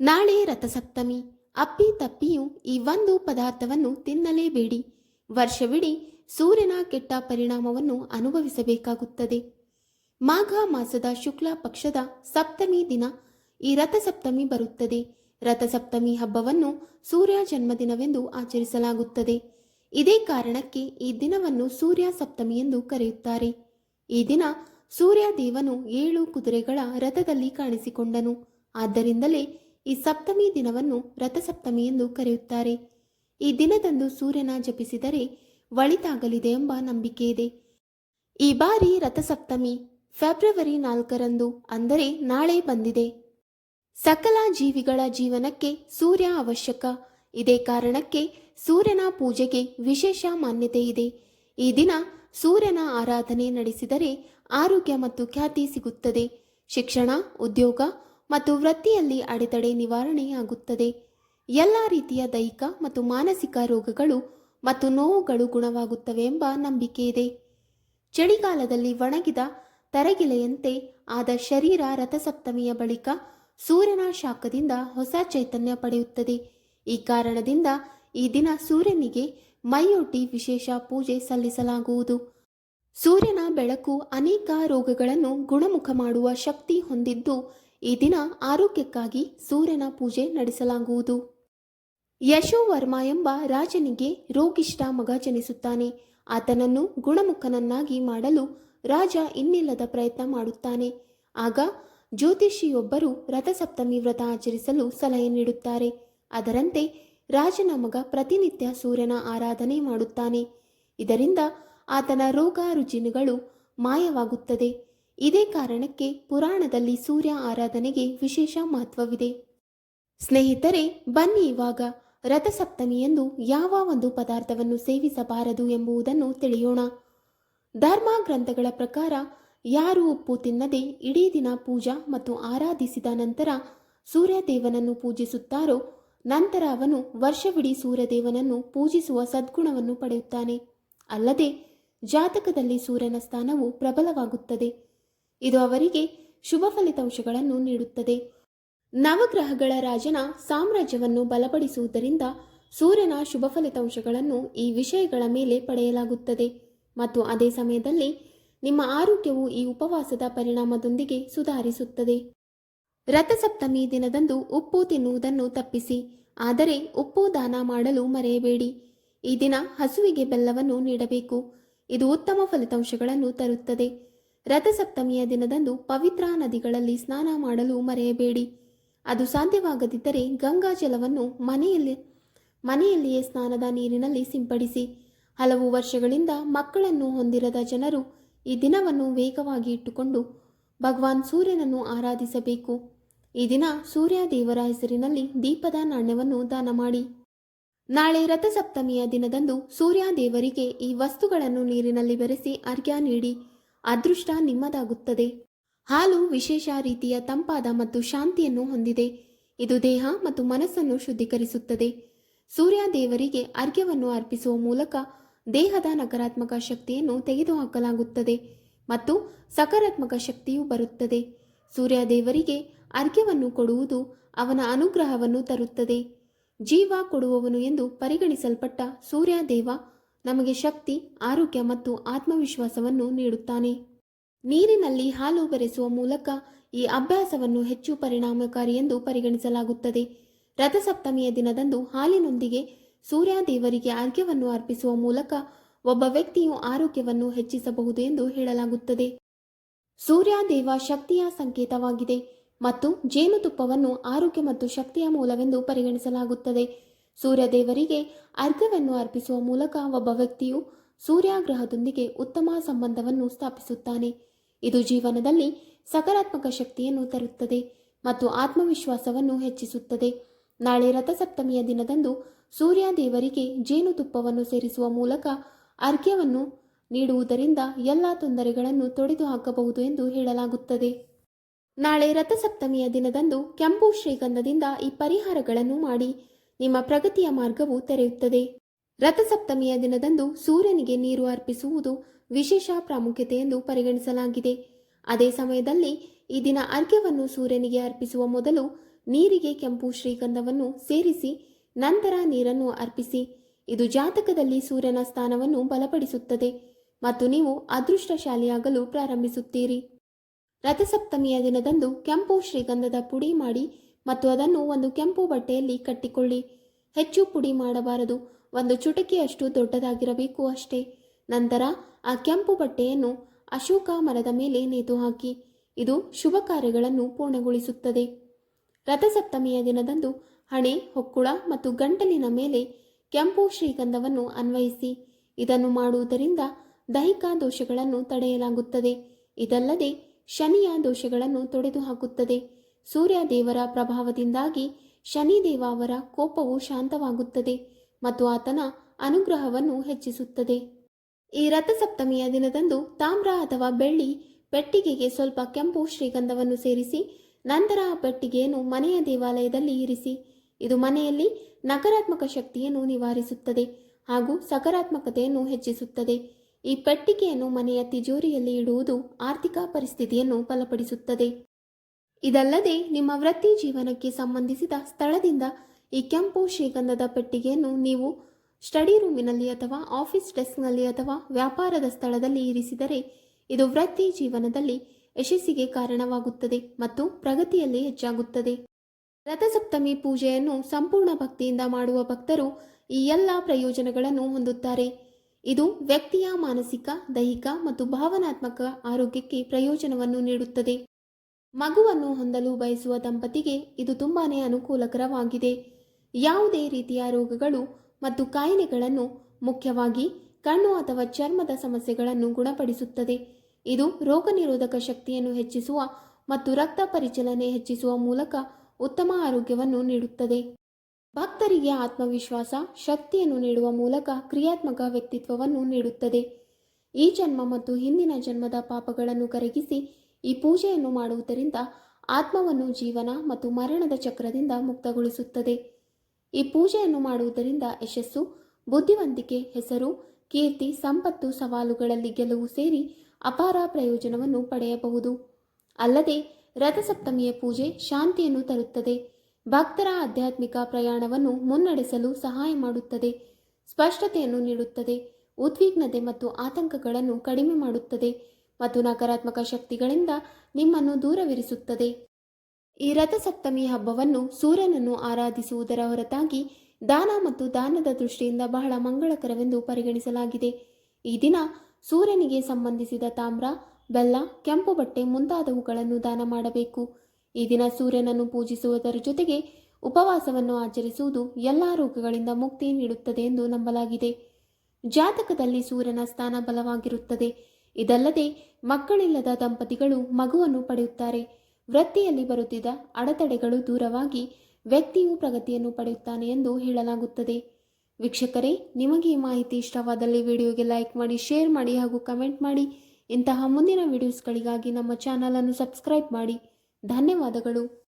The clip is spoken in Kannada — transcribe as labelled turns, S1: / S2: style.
S1: ನಾಳೆ ರಥಸಪ್ತಮಿ. ಅಪ್ಪಿ ತಪ್ಪಿಯು ಈ ಒಂದು ಪದಾರ್ಥವನ್ನು ತಿನ್ನಲೇಬೇಡಿ. ವರ್ಷವಿಡೀ ಸೂರ್ಯನ ಕೆಟ್ಟ ಪರಿಣಾಮವನ್ನು ಅನುಭವಿಸಬೇಕಾಗುತ್ತದೆ. ಮಾಘ ಮಾಸದ ಶುಕ್ಲ ಪಕ್ಷದ ಸಪ್ತಮಿ ದಿನ ಈ ರಥಸಪ್ತಮಿ ಬರುತ್ತದೆ. ರಥಸಪ್ತಮಿ ಹಬ್ಬವನ್ನು ಸೂರ್ಯ ಜನ್ಮದಿನವೆಂದು ಆಚರಿಸಲಾಗುತ್ತದೆ. ಇದೇ ಕಾರಣಕ್ಕೆ ಈ ದಿನವನ್ನು ಸೂರ್ಯ ಸಪ್ತಮಿ ಎಂದು ಕರೆಯುತ್ತಾರೆ. ಈ ದಿನ ಸೂರ್ಯ ದೇವನು ಏಳು ಕುದುರೆಗಳ ರಥದಲ್ಲಿ ಕಾಣಿಸಿಕೊಂಡನು. ಆದ್ದರಿಂದಲೇ ಈ ಸಪ್ತಮಿ ದಿನವನ್ನು ರಥಸಪ್ತಮಿ ಎಂದು ಕರೆಯುತ್ತಾರೆ. ಈ ದಿನದಂದು ಸೂರ್ಯನ ಜಪಿಸಿದರೆ ಒಳಿತಾಗಲಿದೆ ಎಂಬ ನಂಬಿಕೆ ಇದೆ. ಈ ಬಾರಿ ರಥಸಪ್ತಮಿ ಫೆಬ್ರವರಿ ನಾಲ್ಕರಂದು, ಅಂದರೆ ನಾಳೆ ಬಂದಿದೆ. ಸಕಲ ಜೀವಿಗಳ ಜೀವನಕ್ಕೆ ಸೂರ್ಯ ಅವಶ್ಯಕ. ಇದೇ ಕಾರಣಕ್ಕೆ ಸೂರ್ಯನ ಪೂಜೆಗೆ ವಿಶೇಷ ಮಾನ್ಯತೆ ಇದೆ. ಈ ದಿನ ಸೂರ್ಯನ ಆರಾಧನೆ ನಡೆಸಿದರೆ ಆರೋಗ್ಯ ಮತ್ತು ಖ್ಯಾತಿ ಸಿಗುತ್ತದೆ. ಶಿಕ್ಷಣ, ಉದ್ಯೋಗ ಮತ್ತು ವೃತ್ತಿಯಲ್ಲಿ ಅಡೆತಡೆ ನಿವಾರಣೆಯಾಗುತ್ತದೆ. ಎಲ್ಲ ರೀತಿಯ ದೈಹಿಕ ಮತ್ತು ಮಾನಸಿಕ ರೋಗಗಳು ಮತ್ತು ನೋವುಗಳು ಗುಣವಾಗುತ್ತವೆ ಎಂಬ ನಂಬಿಕೆ ಇದೆ ಚಳಿಗಾಲದಲ್ಲಿ ಒಣಗಿದ ತರಗಿಲೆಯಂತೆ ಆದ ಶರೀರ ರಥಸಪ್ತಮಿಯ ಬಳಿಕ ಸೂರ್ಯನ ಶಾಖದಿಂದ ಹೊಸ ಚೈತನ್ಯ ಪಡೆಯುತ್ತದೆ. ಈ ಕಾರಣದಿಂದ ಈ ದಿನ ಸೂರ್ಯನಿಗೆ ಮೈಯೊಡ್ಡಿ ವಿಶೇಷ ಪೂಜೆ ಸಲ್ಲಿಸಲಾಗುವುದು. ಸೂರ್ಯನ ಬೆಳಕು ಅನೇಕ ರೋಗಗಳನ್ನು ಗುಣಮುಖ ಮಾಡುವ ಶಕ್ತಿ ಹೊಂದಿದ್ದು ಈ ದಿನ ಆರೋಗ್ಯಕ್ಕಾಗಿ ಸೂರ್ಯನ ಪೂಜೆ ನಡೆಸಲಾಗುವುದು. ಯಶೋವರ್ಮ ಎಂಬ ರಾಜನಿಗೆ ರೋಗಿಷ್ಠ ಮಗ ಜನಿಸುತ್ತಾನೆ. ಆತನನ್ನು ಗುಣಮುಖನನ್ನಾಗಿ ಮಾಡಲು ರಾಜ ಇನ್ನಿಲ್ಲದ ಪ್ರಯತ್ನ ಮಾಡುತ್ತಾನೆ. ಆಗ ಜ್ಯೋತಿಷಿಯೊಬ್ಬರು ರಥಸಪ್ತಮಿ ವ್ರತ ಆಚರಿಸಲು ಸಲಹೆ ನೀಡುತ್ತಾರೆ. ಅದರಂತೆ ರಾಜನ ಮಗ ಪ್ರತಿನಿತ್ಯ ಸೂರ್ಯನ ಆರಾಧನೆ ಮಾಡುತ್ತಾನೆ. ಇದರಿಂದ ಆತನ ರೋಗ ರುಜಿನಗಳು ಮಾಯವಾಗುತ್ತದೆ. ಇದೇ ಕಾರಣಕ್ಕೆ ಪುರಾಣದಲ್ಲಿ ಸೂರ್ಯ ಆರಾಧನೆಗೆ ವಿಶೇಷ ಮಹತ್ವವಿದೆ. ಸ್ನೇಹಿತರೆ, ಬನ್ನಿ ಇವಾಗ ರಥಸಪ್ತಮಿಯಂದು ಯಾವ ಒಂದು ಪದಾರ್ಥವನ್ನು ಸೇವಿಸಬಾರದು ಎಂಬುದನ್ನು ತಿಳಿಯೋಣ. ಧರ್ಮ ಗ್ರಂಥಗಳ ಪ್ರಕಾರ ಯಾರು ಉಪ್ಪು ತಿನ್ನದೆ ಇಡೀ ದಿನ ಪೂಜಾ ಮತ್ತು ಆರಾಧಿಸಿದ ನಂತರ ಸೂರ್ಯದೇವನನ್ನು ಪೂಜಿಸುತ್ತಾರೋ, ನಂತರ ಅವನು ವರ್ಷವಿಡೀ ಸೂರ್ಯದೇವನನ್ನು ಪೂಜಿಸುವ ಸದ್ಗುಣವನ್ನು ಪಡೆಯುತ್ತಾನೆ. ಅಲ್ಲದೆ ಜಾತಕದಲ್ಲಿ ಸೂರ್ಯನ ಸ್ಥಾನವು ಪ್ರಬಲವಾಗುತ್ತದೆ. ಇದು ಅವರಿಗೆ ಶುಭ ಫಲಿತಾಂಶಗಳನ್ನು ನೀಡುತ್ತದೆ. ನವಗ್ರಹಗಳ ರಾಜನ ಸಾಮ್ರಾಜ್ಯವನ್ನು ಬಲಪಡಿಸುವುದರಿಂದ ಸೂರ್ಯನ ಶುಭ ಫಲಿತಾಂಶಗಳನ್ನು ಈ ವಿಷಯಗಳ ಮೇಲೆ ಪಡೆಯಲಾಗುತ್ತದೆ. ಮತ್ತು ಅದೇ ಸಮಯದಲ್ಲಿ ನಿಮ್ಮ ಆರೋಗ್ಯವು ಈ ಉಪವಾಸದ ಪರಿಣಾಮದೊಂದಿಗೆ ಸುಧಾರಿಸುತ್ತದೆ. ರಥಸಪ್ತಮಿ ದಿನದಂದು ಉಪ್ಪು ತಿನ್ನುವುದನ್ನು ತಪ್ಪಿಸಿ, ಆದರೆ ಉಪ್ಪು ದಾನ ಮಾಡಲು ಮರೆಯಬೇಡಿ. ಈ ದಿನ ಹಸುವಿಗೆ ಬೆಲ್ಲವನ್ನು ನೀಡಬೇಕು. ಇದು ಉತ್ತಮ ಫಲಿತಾಂಶಗಳನ್ನು ತರುತ್ತದೆ. ರಥಸಪ್ತಮಿಯ ದಿನದಂದು ಪವಿತ್ರ ನದಿಗಳಲ್ಲಿ ಸ್ನಾನ ಮಾಡಲು ಮರೆಯಬೇಡಿ. ಅದು ಸಾಧ್ಯವಾಗದಿದ್ದರೆ ಗಂಗಾ ಜಲವನ್ನು ಮನೆಯಲ್ಲಿ, ಮನೆಯಲ್ಲಿಯೇ ಸ್ನಾನದ ನೀರಿನಲ್ಲಿ ಸಿಂಪಡಿಸಿ. ಹಲವು ವರ್ಷಗಳಿಂದ ಮಕ್ಕಳನ್ನು ಹೊಂದಿರದ ಜನರು ಈ ದಿನವನ್ನು ವೇಗವಾಗಿ ಇಟ್ಟುಕೊಂಡು ಭಗವಾನ್ ಸೂರ್ಯನನ್ನು ಆರಾಧಿಸಬೇಕು. ಈ ದಿನ ಸೂರ್ಯ ದೇವರ ಹೆಸರಿನಲ್ಲಿ ದೀಪದ ನಾಣ್ಯವನ್ನು ದಾನ ಮಾಡಿ. ನಾಳೆ ರಥಸಪ್ತಮಿಯ ದಿನದಂದು ಸೂರ್ಯ ದೇವರಿಗೆ ಈ ವಸ್ತುಗಳನ್ನು ನೀರಿನಲ್ಲಿ ಬೆರೆಸಿ ಅರ್ಘ್ಯ ನೀಡಿ. ಅದೃಷ್ಟ ನಿಮ್ಮದಾಗುತ್ತದೆ. ಹಾಲು ವಿಶೇಷ ರೀತಿಯ ತಂಪಾದ ಮತ್ತು ಶಾಂತಿಯನ್ನು ಹೊಂದಿದೆ. ಇದು ದೇಹ ಮತ್ತು ಮನಸ್ಸನ್ನು ಶುದ್ಧೀಕರಿಸುತ್ತದೆ. ಸೂರ್ಯ ದೇವರಿಗೆ ಅರ್ಘ್ಯವನ್ನು ಅರ್ಪಿಸುವ ಮೂಲಕ ದೇಹದ ನಕಾರಾತ್ಮಕ ಶಕ್ತಿಯನ್ನು ತೆಗೆದುಹಾಕಲಾಗುತ್ತದೆ ಮತ್ತು ಸಕಾರಾತ್ಮಕ ಶಕ್ತಿಯು ಬರುತ್ತದೆ. ಸೂರ್ಯ ದೇವರಿಗೆ ಅರ್ಘ್ಯವನ್ನು ಕೊಡುವುದು ಅವನ ಅನುಗ್ರಹವನ್ನು ತರುತ್ತದೆ. ಜೀವ ಕೊಡುವವನು ಎಂದು ಪರಿಗಣಿಸಲ್ಪಟ್ಟ ಸೂರ್ಯ ದೇವ ನಮಗೆ ಶಕ್ತಿ, ಆರೋಗ್ಯ ಮತ್ತು ಆತ್ಮವಿಶ್ವಾಸವನ್ನು ನೀಡುತ್ತಾನೆ. ನೀರಿನಲ್ಲಿ ಹಾಲು ಬೆರೆಸುವ ಮೂಲಕ ಈ ಅಭ್ಯಾಸವನ್ನು ಹೆಚ್ಚು ಪರಿಣಾಮಕಾರಿ ಎಂದು ಪರಿಗಣಿಸಲಾಗುತ್ತದೆ. ರಥಸಪ್ತಮಿಯ ದಿನದಂದು ಹಾಲಿನೊಂದಿಗೆ ಸೂರ್ಯ ದೇವರಿಗೆ ಅರ್ಘ್ಯವನ್ನು ಅರ್ಪಿಸುವ ಮೂಲಕ ಒಬ್ಬ ವ್ಯಕ್ತಿಯು ಆರೋಗ್ಯವನ್ನು ಹೆಚ್ಚಿಸಬಹುದು ಎಂದು ಹೇಳಲಾಗುತ್ತದೆ. ಸೂರ್ಯ ದೇವ ಶಕ್ತಿಯ ಸಂಕೇತವಾಗಿದೆ ಮತ್ತು ಜೇನುತುಪ್ಪವನ್ನು ಆರೋಗ್ಯ ಮತ್ತು ಶಕ್ತಿಯ ಮೂಲವೆಂದು ಪರಿಗಣಿಸಲಾಗುತ್ತದೆ. ಸೂರ್ಯ ದೇವರಿಗೆ ಅರ್ಘ್ಯವನ್ನು ಅರ್ಪಿಸುವ ಮೂಲಕ ಒಬ್ಬ ವ್ಯಕ್ತಿಯು ಸೂರ್ಯಾಗ್ರಹದೊಂದಿಗೆ ಉತ್ತಮ ಸಂಬಂಧವನ್ನು ಸ್ಥಾಪಿಸುತ್ತಾನೆ. ಇದು ಜೀವನದಲ್ಲಿ ಸಕಾರಾತ್ಮಕ ಶಕ್ತಿಯನ್ನು ತರುತ್ತದೆ ಮತ್ತು ಆತ್ಮವಿಶ್ವಾಸವನ್ನು ಹೆಚ್ಚಿಸುತ್ತದೆ. ನಾಳೆ ರಥಸಪ್ತಮಿಯ ದಿನದಂದು ಸೂರ್ಯ ದೇವರಿಗೆ ಜೇನುತುಪ್ಪವನ್ನು ಸೇರಿಸುವ ಮೂಲಕ ಅರ್ಘ್ಯವನ್ನು ನೀಡುವುದರಿಂದ ಎಲ್ಲ ತೊಂದರೆಗಳನ್ನು ತೊಡೆದು ಹಾಕಬಹುದು ಎಂದು ಹೇಳಲಾಗುತ್ತದೆ. ನಾಳೆ ರಥಸಪ್ತಮಿಯ ದಿನದಂದು ಕೆಂಪು ಶ್ರೀಗಂಧದಿಂದ ಈ ಪರಿಹಾರಗಳನ್ನು ಮಾಡಿ ನಿಮ್ಮ ಪ್ರಗತಿಯ ಮಾರ್ಗವು ತೆರೆಯುತ್ತದೆ. ರಥಸಪ್ತಮಿಯ ದಿನದಂದು ಸೂರ್ಯನಿಗೆ ನೀರು ಅರ್ಪಿಸುವುದು ವಿಶೇಷ ಪ್ರಾಮುಖ್ಯತೆ ಎಂದು ಪರಿಗಣಿಸಲಾಗಿದೆ. ಅದೇ ಸಮಯದಲ್ಲಿ ಈ ದಿನ ಅರ್ಘ್ಯವನ್ನು ಸೂರ್ಯನಿಗೆ ಅರ್ಪಿಸುವ ಮೊದಲು ನೀರಿಗೆ ಕೆಂಪು ಶ್ರೀಗಂಧವನ್ನು ಸೇರಿಸಿ ನಂತರ ನೀರನ್ನು ಅರ್ಪಿಸಿ. ಇದು ಜಾತಕದಲ್ಲಿ ಸೂರ್ಯನ ಸ್ಥಾನವನ್ನು ಬಲಪಡಿಸುತ್ತದೆ ಮತ್ತು ನೀವು ಅದೃಷ್ಟಶಾಲಿಯಾಗಲು ಪ್ರಾರಂಭಿಸುತ್ತೀರಿ. ರಥಸಪ್ತಮಿಯ ದಿನದಂದು ಕೆಂಪು ಶ್ರೀಗಂಧದ ಪುಡಿ ಮಾಡಿ ಮತ್ತು ಅದನ್ನು ಒಂದು ಕೆಂಪು ಬಟ್ಟೆಯಲ್ಲಿ ಕಟ್ಟಿಕೊಳ್ಳಿ. ಹೆಚ್ಚು ಪುಡಿ ಮಾಡಬಾರದು. ಒಂದು ಚುಟಕಿಯಷ್ಟು ದೊಡ್ಡದಾಗಿರಬೇಕು ಅಷ್ಟೇ. ನಂತರ ಆ ಕೆಂಪು ಬಟ್ಟೆಯನ್ನು ಅಶೋಕ ಮರದ ಮೇಲೆ ನೇತು ಹಾಕಿ, ಇದು ಶುಭ ಕಾರ್ಯಗಳನ್ನು ಪೂರ್ಣಗೊಳಿಸುತ್ತದೆ. ರಥಸಪ್ತಮಿಯ ದಿನದಂದು ಹಣೆ, ಹೊಕ್ಕುಳ ಮತ್ತು ಗಂಟಲಿನ ಮೇಲೆ ಕೆಂಪು ಶ್ರೀಗಂಧವನ್ನು ಅನ್ವಯಿಸಿ, ಇದನ್ನು ಮಾಡುವುದರಿಂದ ದೈಹಿಕ ದೋಷಗಳನ್ನು ತಡೆಯಲಾಗುತ್ತದೆ. ಇದಲ್ಲದೆ ಶನಿಯ ದೋಷಗಳನ್ನು ತೊಡೆದುಹಾಕುತ್ತದೆ. ಸೂರ್ಯ ದೇವರ ಪ್ರಭಾವದಿಂದಾಗಿ ಶನಿದೇವ ಅವರ ಕೋಪವು ಶಾಂತವಾಗುತ್ತದೆ ಮತ್ತು ಆತನ ಅನುಗ್ರಹವನ್ನು ಹೆಚ್ಚಿಸುತ್ತದೆ. ಈ ರಥಸಪ್ತಮಿಯ ದಿನದಂದು ತಾಮ್ರ ಅಥವಾ ಬೆಳ್ಳಿ ಪೆಟ್ಟಿಗೆಗೆ ಸ್ವಲ್ಪ ಕೆಂಪು ಶ್ರೀಗಂಧವನ್ನು ಸೇರಿಸಿ, ನಂತರ ಆ ಪೆಟ್ಟಿಗೆಯನ್ನು ಮನೆಯ ದೇವಾಲಯದಲ್ಲಿ ಇರಿಸಿ, ಇದು ಮನೆಯಲ್ಲಿ ನಕಾರಾತ್ಮಕ ಶಕ್ತಿಯನ್ನು ನಿವಾರಿಸುತ್ತದೆ ಹಾಗೂ ಸಕಾರಾತ್ಮಕತೆಯನ್ನು ಹೆಚ್ಚಿಸುತ್ತದೆ. ಈ ಪೆಟ್ಟಿಗೆಯನ್ನು ಮನೆಯ ತಿಜೋರಿಯಲ್ಲಿ ಇಡುವುದು ಆರ್ಥಿಕ ಪರಿಸ್ಥಿತಿಯನ್ನು ಬಲಪಡಿಸುತ್ತದೆ. ಇದಲ್ಲದೆ ನಿಮ್ಮ ವೃತ್ತಿ ಜೀವನಕ್ಕೆ ಸಂಬಂಧಿಸಿದ ಸ್ಥಳದಿಂದ ಈ ಕೆಂಪು ಶ್ರೀಗಂಧದ ಪೆಟ್ಟಿಗೆಯನ್ನು ನೀವು ಸ್ಟಡಿ ರೂಮಿನಲ್ಲಿ ಅಥವಾ ಆಫೀಸ್ ಡೆಸ್ಕ್ನಲ್ಲಿ ಅಥವಾ ವ್ಯಾಪಾರದ ಸ್ಥಳದಲ್ಲಿ ಇರಿಸಿದರೆ ಇದು ವೃತ್ತಿ ಜೀವನದಲ್ಲಿ ಯಶಸ್ಸಿಗೆ ಕಾರಣವಾಗುತ್ತದೆ ಮತ್ತು ಪ್ರಗತಿಯಲ್ಲಿ ಹೆಚ್ಚಾಗುತ್ತದೆ. ರಥಸಪ್ತಮಿ ಪೂಜೆಯನ್ನು ಸಂಪೂರ್ಣ ಭಕ್ತಿಯಿಂದ ಮಾಡುವ ಭಕ್ತರು ಈ ಎಲ್ಲ ಪ್ರಯೋಜನಗಳನ್ನು ಹೊಂದುತ್ತಾರೆ. ಇದು ವ್ಯಕ್ತಿಯ ಮಾನಸಿಕ, ದೈಹಿಕ ಮತ್ತು ಭಾವನಾತ್ಮಕ ಆರೋಗ್ಯಕ್ಕೆ ಪ್ರಯೋಜನವನ್ನು ನೀಡುತ್ತದೆ. ಮಗುವನ್ನು ಹೊಂದಲು ಬಯಸುವ ದಂಪತಿಗೆ ಇದು ತುಂಬಾನೇ ಅನುಕೂಲಕರವಾಗಿದೆ. ಯಾವುದೇ ರೀತಿಯ ರೋಗಗಳು ಮತ್ತು ಕಾಯಿಲೆಗಳನ್ನು ಮುಖ್ಯವಾಗಿ ಕಣ್ಣು ಅಥವಾ ಚರ್ಮದ ಸಮಸ್ಯೆಗಳನ್ನು ಗುಣಪಡಿಸುತ್ತದೆ. ಇದು ರೋಗನಿರೋಧಕ ಶಕ್ತಿಯನ್ನು ಹೆಚ್ಚಿಸುವ ಮತ್ತು ರಕ್ತ ಪರಿಚಲನೆ ಹೆಚ್ಚಿಸುವ ಮೂಲಕ ಉತ್ತಮ ಆರೋಗ್ಯವನ್ನು ನೀಡುತ್ತದೆ. ಭಕ್ತರಿಗೆ ಆತ್ಮವಿಶ್ವಾಸ, ಶಕ್ತಿಯನ್ನು ನೀಡುವ ಮೂಲಕ ಕ್ರಿಯಾತ್ಮಕ ವ್ಯಕ್ತಿತ್ವವನ್ನು ನೀಡುತ್ತದೆ. ಈ ಜನ್ಮ ಮತ್ತು ಹಿಂದಿನ ಜನ್ಮದ ಪಾಪಗಳನ್ನು ಕರಗಿಸಿ ಈ ಪೂಜೆಯನ್ನು ಮಾಡುವುದರಿಂದ ಆತ್ಮವನ್ನು ಜೀವನ ಮತ್ತು ಮರಣದ ಚಕ್ರದಿಂದ ಮುಕ್ತಗೊಳಿಸುತ್ತದೆ. ಈ ಪೂಜೆಯನ್ನು ಮಾಡುವುದರಿಂದ ಯಶಸ್ಸು, ಬುದ್ಧಿವಂತಿಕೆ, ಹೆಸರು, ಕೀರ್ತಿ, ಸಂಪತ್ತು, ಸವಾಲುಗಳಲ್ಲಿ ಗೆಲುವು ಸೇರಿ ಅಪಾರ ಪ್ರಯೋಜನವನ್ನು ಪಡೆಯಬಹುದು. ಅಲ್ಲದೆ ರಥಸಪ್ತಮಿಯ ಪೂಜೆ ಶಾಂತಿಯನ್ನು ತರುತ್ತದೆ. ಭಕ್ತರ ಆಧ್ಯಾತ್ಮಿಕ ಪ್ರಯಾಣವನ್ನು ಮುನ್ನಡೆಸಲು ಸಹಾಯ ಮಾಡುತ್ತದೆ. ಸ್ಪಷ್ಟತೆಯನ್ನು ನೀಡುತ್ತದೆ. ಉದ್ವಿಗ್ನತೆ ಮತ್ತು ಆತಂಕಗಳನ್ನು ಕಡಿಮೆ ಮಾಡುತ್ತದೆ. ಮತ್ತು ನಕಾರಾತ್ಮಕ ಶಕ್ತಿಗಳಿಂದ ನಿಮ್ಮನ್ನು ದೂರವಿರಿಸುತ್ತದೆ. ಈ ರಥಸಪ್ತಮಿ ಹಬ್ಬವನ್ನು ಸೂರ್ಯನನ್ನು ಆರಾಧಿಸುವುದರ ಹೊರತಾಗಿ ದಾನ ಮತ್ತು ದಾನದ ದೃಷ್ಟಿಯಿಂದ ಬಹಳ ಮಂಗಳಕರವೆಂದು ಪರಿಗಣಿಸಲಾಗಿದೆ. ಈ ದಿನ ಸೂರ್ಯನಿಗೆ ಸಂಬಂಧಿಸಿದ ತಾಮ್ರ, ಬೆಲ್ಲ, ಕೆಂಪು ಬಟ್ಟೆ ಮುಂತಾದವುಗಳನ್ನು ದಾನ ಮಾಡಬೇಕು. ಈ ದಿನ ಸೂರ್ಯನನ್ನು ಪೂಜಿಸುವುದರ ಜೊತೆಗೆ ಉಪವಾಸವನ್ನು ಆಚರಿಸುವುದು ಎಲ್ಲ ರೋಗಗಳಿಂದ ಮುಕ್ತಿ ನೀಡುತ್ತದೆ ಎಂದು ನಂಬಲಾಗಿದೆ. ಜಾತಕದಲ್ಲಿ ಸೂರ್ಯನ ಸ್ಥಾನ ಬಲವಾಗಿರುತ್ತದೆ. ಇದಲ್ಲದೆ ಮಕ್ಕಳಿಲ್ಲದ ದಂಪತಿಗಳು ಮಗುವನ್ನು ಪಡೆಯುತ್ತಾರೆ. ವೃತ್ತಿಯಲ್ಲಿ ಬರುತ್ತಿದ್ದ ಅಡೆತಡೆಗಳು ದೂರವಾಗಿ ವ್ಯಕ್ತಿಯು ಪ್ರಗತಿಯನ್ನು ಪಡೆಯುತ್ತಾನೆ ಎಂದು ಹೇಳಲಾಗುತ್ತದೆ. ವೀಕ್ಷಕರೇ, ನಿಮಗೆ ಈ ಮಾಹಿತಿ ಇಷ್ಟವಾದಲ್ಲಿ ವಿಡಿಯೋಗೆ ಲೈಕ್ ಮಾಡಿ, ಶೇರ್ ಮಾಡಿ ಹಾಗೂ ಕಮೆಂಟ್ ಮಾಡಿ. ಇಂತಹ ಮುಂದಿನ ವಿಡಿಯೋಸ್ಗಳಿಗಾಗಿ ನಮ್ಮ ಚಾನಲನ್ನು ಸಬ್ಸ್ಕ್ರೈಬ್ ಮಾಡಿ. ಧನ್ಯವಾದಗಳು.